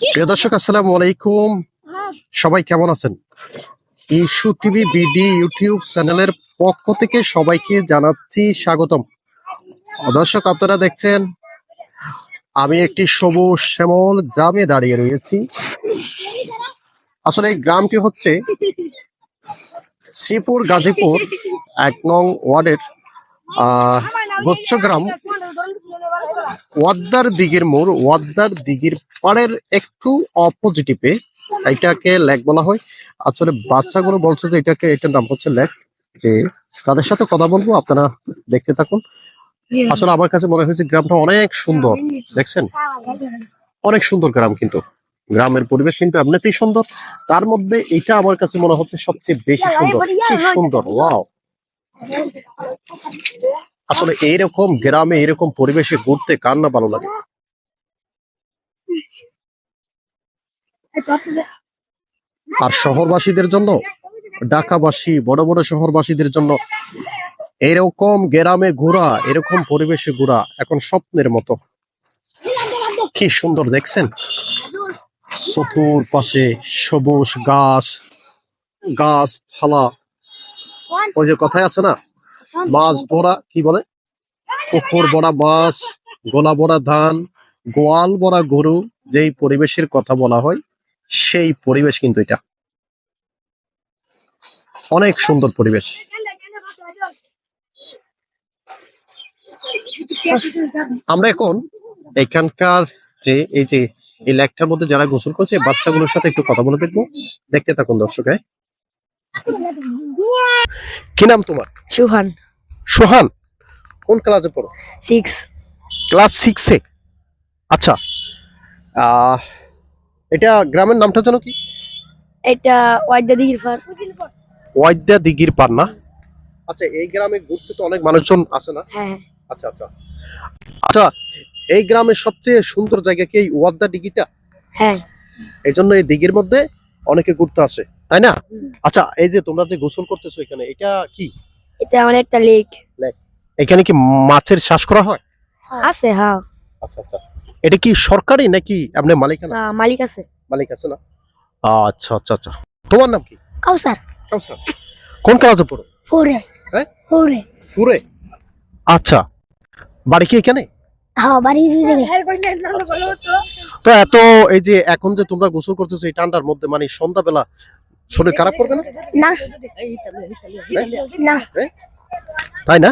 প্রিয় দর্শক আসসালামু আলাইকুম। সবাই কেমন আছেন? ইস্যু টিভি বিডি ইউটিউব চ্যানেলের পক্ষ থেকে সবাইকে জানাচ্ছি স্বাগতম। দর্শক আপনারা দেখছেন আমি একটি সবুজ শ্যামল গ্রামে দাঁড়িয়ে রয়েছি। আসলে এই গ্রামটি হচ্ছে শ্রীপুর গাজীপুর এক নং ওয়ার্ডের আহ গুচ্ছগ্রাম ওয়াদ্দার দিঘির মোড়, ওয়াদ্দার দিঘির পাড়ের একটু অপোজিটিভে এটাকে লেক বলা হয়। আসলে বাচ্চাগুলো বলছে যে এটাকে, এটার নাম হচ্ছে লেক। যে তাদের সাথে কথা বলব, আপনারা দেখতে থাকুন। আসলে আমার কাছে মনে হয়েছে গ্রামটা অনেক সুন্দর, দেখছেন? অনেক সুন্দর গ্রাম কিন্তু। গ্রামের পরিবেশ কিন্তু এমনিতেই সুন্দর। তার মধ্যে এটা আমার কাছে মনে হচ্ছে সবচেয়ে বেশি সুন্দর। কি সুন্দর, ওয়াও! আসলে এইরকম গ্রামে এরকম পরিবেশে ঘুরতে কার না ভালো লাগে? আর শহরবাসীদের জন্য? ঢাকাবাসী, বড় বড় শহরবাসীদের জন্য? এরকম গ্রামে ঘোরা, এরকম পরিবেশে ঘোরা এখন স্বপ্নের মতো। কি সুন্দর দেখছেন? চতুর পাশে সবুজ গাছ গাছ ফালা ওই যে কথায় আছে না মাছ ভরা কি বলে? পুকুর বড়া মাছ গোলা বড়া ধান গোয়াল ভরা গরু যেই পরিবেশের কথা বলা হয় সেই পরিবেশ কিন্তু এটা। অনেক সুন্দর পরিবেশ। আমরা এখন এখানকার যে এই যে এই লেকটার মধ্যে যারা গোসল করছে বাচ্চাগুলোর সাথে একটু কথা বলে দেখব। দেখতে থাকুন দর্শক হ্যাঁ? কি নাম তোমার? সুহান। সোহান? কোন ক্লাসে পড়ো? সিক্স ক্লাস সিক্সে আচ্ছা। আহ, এটা গ্রামের নামটা জানো কি? এটা ওয়াইদা দিঘির পার ওয়াইদা দিঘির পার না? আচ্ছা এই গ্রামে ঘুরতে তো অনেক মানুষজন আসে না? হ্যাঁ। আচ্ছা আচ্ছা। আচ্ছা এই গ্রামের সবচেয়ে সুন্দর জায়গা কি এই ওয়াদ্দা দিঘিটা? হ্যাঁ। এই জন্য এই দিঘির মধ্যে অনেকে ঘুরতে আসে। তাই না? আচ্ছা এই যে তোমরা যে গোসল করতেছো এখানে এটা কি? এটা আমার একটা লেক। এখানে কি মাছের চাষ করা হয়? আছে হ্যাঁ। আচ্ছা আচ্ছা। এটা কি সরকারি নাকি আপনি মালিকানা? আহ, মালিক আছে। মালিক আছে না? আচ্ছা আচ্ছা আচ্ছা। তোমার নাম কি? কাউসার। কাউসার। কোন ক্লাসে পড়ো? ফোরে। হ্যাঁ? ফোরে। ফুরে? আচ্ছা। বাড়ি কি এখানে? হ্যাঁ বাড়ি তো এত এই যে এখন যে তোমরা গোসল করতেছো এই ঠান্ডার মধ্যে মানে সন্ধ্যাবেলা শরীর খারাপ করবে না? তাই না?